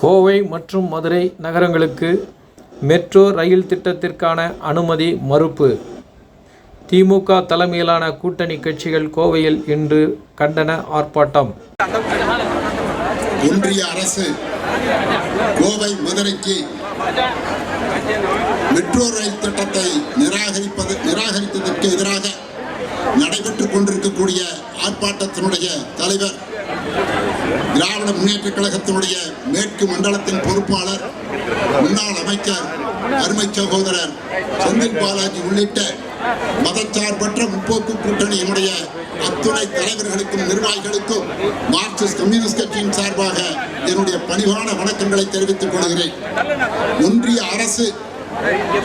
கோவை மற்றும் மதுரை நகரங்களுக்கு metro rail திட்டத்திற்கான அனுமதி மறுப்பு. திமுக தலைமையிலான கூட்டணி கட்சிகள் கோவையில் இன்று கண்டன ஆர்ப்பாட்டம். ஒன்றிய அரசு கோவை மதுரைக்கு மெட்ரோ ரயில் திட்டத்தை நிராகரிப்பது நிராகரித்ததற்கு எதிராக நடைபெற்றுக் கொண்டிருக்கக்கூடிய ஆர்ப்பாட்டத்தினுடைய தலைவர் திராவிட முன்னேற்ற கழகத்தினுடைய மேற்கு மண்டலத்தின் பொறுப்பாளர் முன்னாள் அமைச்சர் அருமை சகோதரர் செந்தில் பாலாஜி உள்ளிட்ட மதச்சார்பற்ற முற்போக்கு கூட்டணியினுடைய அத்துணை தலைவர்களுக்கும் நிர்வாகிகளுக்கும் மார்க்சிஸ்ட் கம்யூனிஸ்ட் கட்சியின் சார்பாக என்னுடைய பணிவான வணக்கங்களை தெரிவித்துக் கொள்கிறேன். ஒன்றிய அரசு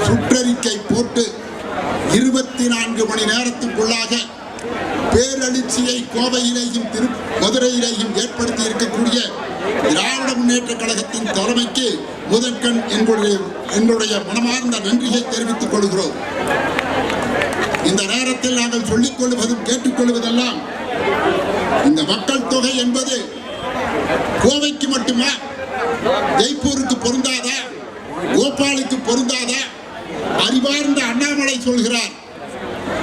சுற்றறிக்கை போட்டு இருபத்தி நான்கு மணி நேரத்துக்குள்ளாக பேரழிச்சியை கோவையிலேயும் திரு மதுரையிலேயும் ஏற்படுத்தி இருக்கக்கூடிய திராவிட முன்னேற்ற கழகத்தின் தலைமைக்கு முதற்கண் எங்களுடைய என்னுடைய மனமார்ந்த நன்றியை தெரிவித்துக் கொள்கிறோம். இந்த நேரத்தில் நாங்கள் சொல்லிக் கொள்வதும் கேட்டுக்கொள்வதெல்லாம் இந்த மக்கள் தொகை என்பது கோவைக்கு மட்டுமா? ஜெய்ப்பூருக்கு பொருந்தாதா? கோபாலுக்கு பொருந்தாதா? அறிவார்ந்த அண்ணாமலை சொல்கிறார்.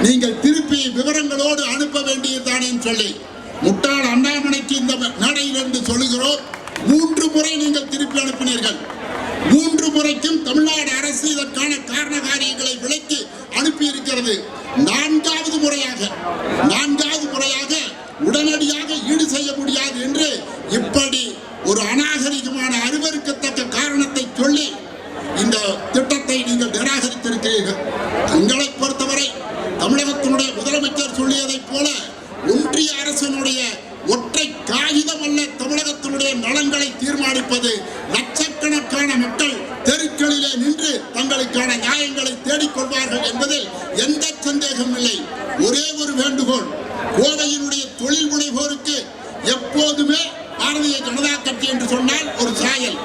நீங்கள் திருப்பி விவரங்களோடு அனுப்ப வேண்டியதுதானேன்னு சொல்லி. முட்டாள் அண்ணாமலைக்கு இந்த மேடையிலிருந்து சொல்லுகிறோம். மூன்று முறை நீங்கள் திருப்பி அனுப்பினீர்கள். மூன்று முறைக்கும் தமிழ்நாடு அரசு இதற்கான காரண காரியங்களை விளை மட்டுமல்ல தமிழகத்தினுடைய நலன்களை தீர்மானிப்பது லட்சக்கணக்கான மக்கள் தெருக்களிலே நின்று தங்களுக்கான நியாயங்களை தேடிக்கொள்வார்கள் என்பதில் எந்த சந்தேகம் இல்லை. ஒரே ஒரு வேண்டுகோள் கோவையினுடைய தொழில் முனைவோருக்கு எப்போதுமே பாரதிய ஜனதா கட்சி என்று சொன்னால் ஒரு சாயல்.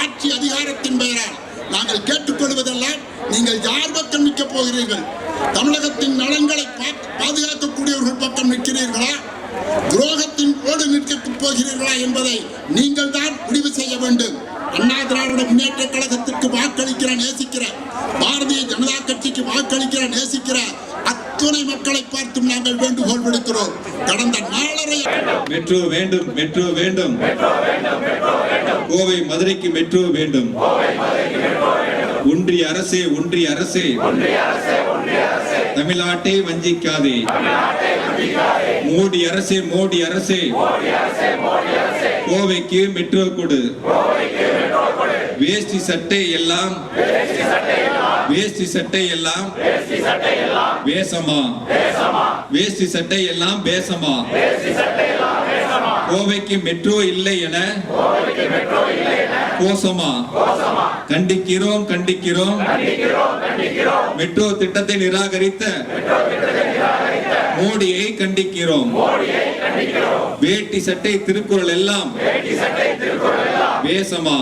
ஆட்சி அதிகாரத்தின் பெயரால். நாங்கள் கேட்டுக்கொள்வதெல்லாம் நீங்கள் யார் பக்கம் நிற்க போகிறீர்கள்? தமிழகத்தின் நலன்களை பாதுகாக்கக்கூடியவர்கள் பக்கம் நிற்கிறீர்களா? துரோகத்தின் ஓடு நிற்கப் போகிறீர்களா என்பதை நீங்கள் தான் முடிவு செய்ய வேண்டும். அண்ணா திராவிட முன்னேற்ற கழகத்திற்கு வாக்களிக்கிற நேசிக்கிற பாரதிய ஜனதா கட்சிக்கு வாக்களிக்கிற நேசிக்கிற அத்துணை மக்களை பார்த்தும் நாங்கள் வேண்டுகோள் விடுக்கிறோம். கடந்த நாலரை மெட்ரோ வேண்டும் மெட்ரோ வேண்டும். கோவை மதுரைக்கு மெட்ரோ வேண்டும். ஒன்றிய அரசே ஒன்றிய அரசே. தமிழ்நாட்டை வஞ்சிக்காதே. மோடி அரசு மோடி அரசு. கோவைக்கு மெட்ரோ கொடு. வேஷ்டி சட்டை எல்லாம். வேஷ்டி சட்டை எல்லாம். வேஷமா. வேஷ்டி சட்டை எல்லாம் பேசமா கோவைக்கு மெட்ரோ இல்லை என கோசமா? கண்டிக்கிறோம் கண்டிக்கிறோம். மெட்ரோ திட்டத்தை நிராகரித்த மோடியை கண்டிக்கிறோம். வேட்டி சட்டை திருக்குறள் எல்லாம் வேஷமா?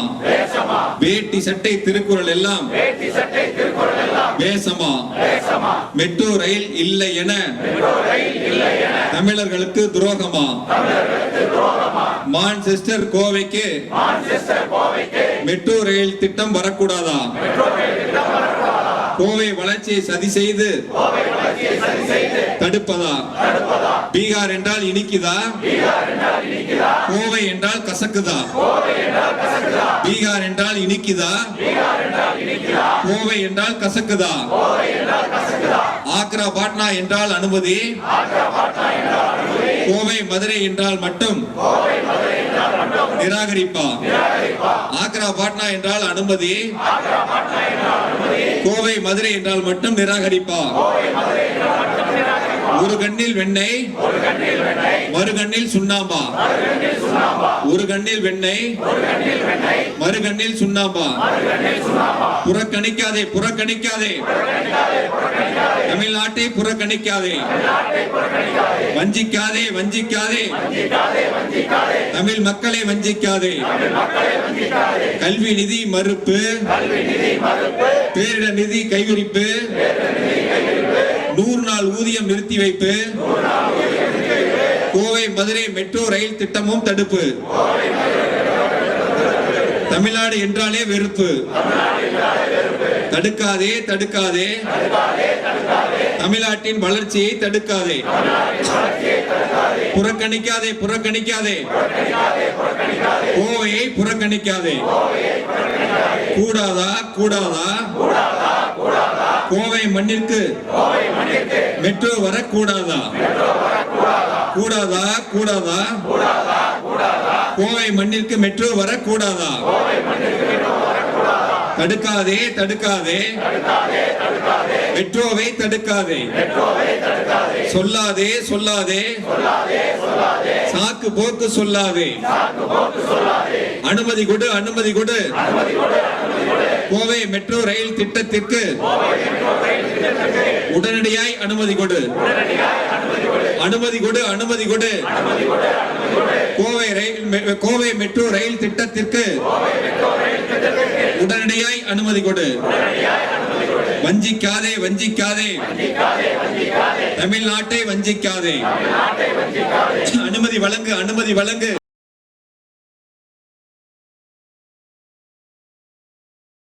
வேட்டி சட்டை திருக்குறள் எல்லாம் வேஷமா? மெட்ரோ ரயில் இல்லை என தமிழர்களுக்கு துரோகமா? மான்செஸ்டர் கோவைக்கு மெட்ரோ ரயில் திட்டம் வரக்கூடாதா? கோவை வளர்ச்சியை சதி செய்து தடுப்பதா? பீகார் என்றால் இனிக்குதா? கோவை என்றால் கசக்குதா? பீகார் என்றால் இனிக்குதா? கோவை என்றால் கசக்குதா? ஆக்ரா பாட்னா என்றால் அனுமதி? கோவை மதுரை என்றால் மட்டும்? நிராகரிப்பா? ஆக்ரா பாட்னா என்றால் அனுமதி? கோவை மதுரை என்றால் மட்டும் நிராகரிப்பார். ஒரு கண்ணில் வெண்ணெய் மறு கண்ணில் சுண்ணாம்பா. ஒரு கண்ணில் வெண்ணெய் மறு கண்ணில் சுண்ணாம்பா. புறக்கணிக்காதே புறக்கணிக்காதே. தமிழ்நாட்டை புறக்கணிக்காதே. வஞ்சிக்காதே வஞ்சிக்காதே. தமிழ் மக்களை வஞ்சிக்காதே. கல்வி நிதி மறுப்பு. பேரிடர் நிதி கைவிரிப்பு நூறு நாள் ஊதியம் நிறுத்தி வைப்பு கோவை மதுரை மெட்ரோ ரயில் திட்டமும் தடுப்பு. தமிழ்நாடு என்றாலே வெறுப்பு. தடுக்காதே தடுக்காதே. தமிழ்நாட்டின் வளர்ச்சியை தடுக்காதே. புறக்கணிக்காதே புறக்கணிக்காதே. கோவையை புறக்கணிக்காதே. கூடாதா கூடாதா? மண்ணிற்கு. மெட்ரோ வரக்கூடாதா? கூடாதா? கூடாதா? கோவை மண்ணிற்கு மெட்ரோ வரக்கூடாதா? தடுக்காதே தடுக்காதே. மெட்ரோவை தடுக்காதே. சொல்லாதே சொல்லாதே. சாக்கு போக்கு சொல்லாதே. அனுமதி கொடு அனுமதி கொடு. கோவை மெட்ரோ ரயில் திட்டத்திற்கு உடனடியாய் அனுமதி கொடு. அனுமதி கொடு அனுமதி கொடு. கோவை ரயில் கோவை மெட்ரோ ரயில் திட்டத்திற்கு உடனடியாய் அனுமதி கொடு. வஞ்சிக்காதே வஞ்சிக்காதே. தமிழ்நாட்டை வஞ்சிக்காதே. அனுமதி வழங்கு அனுமதி வழங்கு.